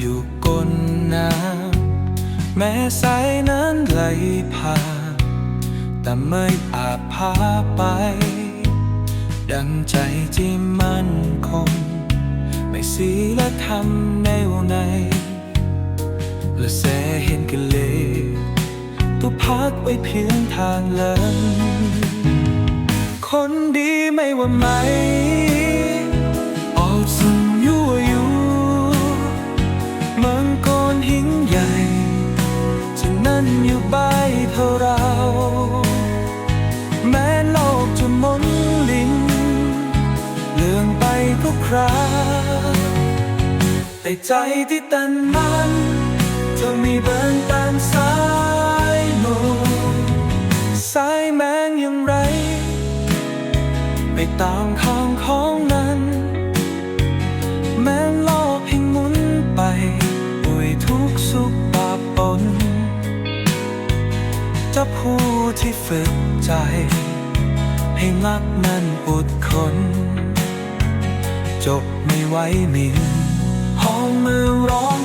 อยู่ก้นน้ำแม้สายนั้นไหลผ่าน แต่ไม่อาจพาไป ดังใจที่มั่นคง ไม่สีและทำแนวในและแสเห็นกันเลยตัวพักไว้เพียงทางเลินคนดีไม่ว่าไหม ทุกคราแต่ใจที่ตันมันเธอมีเบินตามสายลมสายแมงอย่างไรไปตามทางของนั้น แม้โลกให้หมุนไปด้วยทุกสุขบาปปนจะผู้ที่ฝึกใจ ให้รักนั้นอดทน จบไม่ไหวมินห้องมือร้อง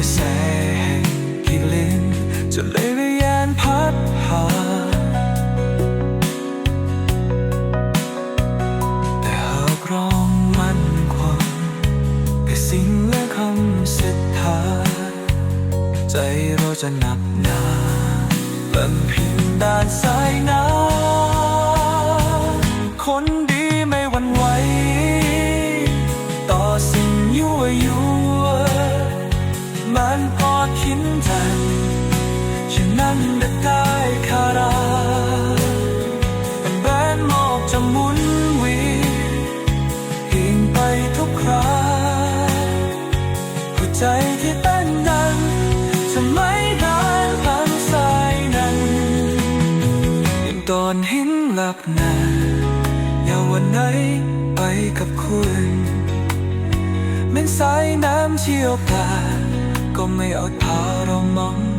รงกระแสแห่งกิเลนจะเลยวิญญาณพัดพาแต่หากร้องมันความกับสิ่งและคำศรัทธาใจเราจะหนักหนาบำพ็ญด้านสายน้ำคนดีไม่หวั่นไหวต่อสิ่งยั่วยุ มันพอคินจันฉะนั้นได้คาราเป็นแบนโลกจะหมุนเวียนเพียงไปทุกคราหัวใจที่เក៏មិនឲ្យផារមង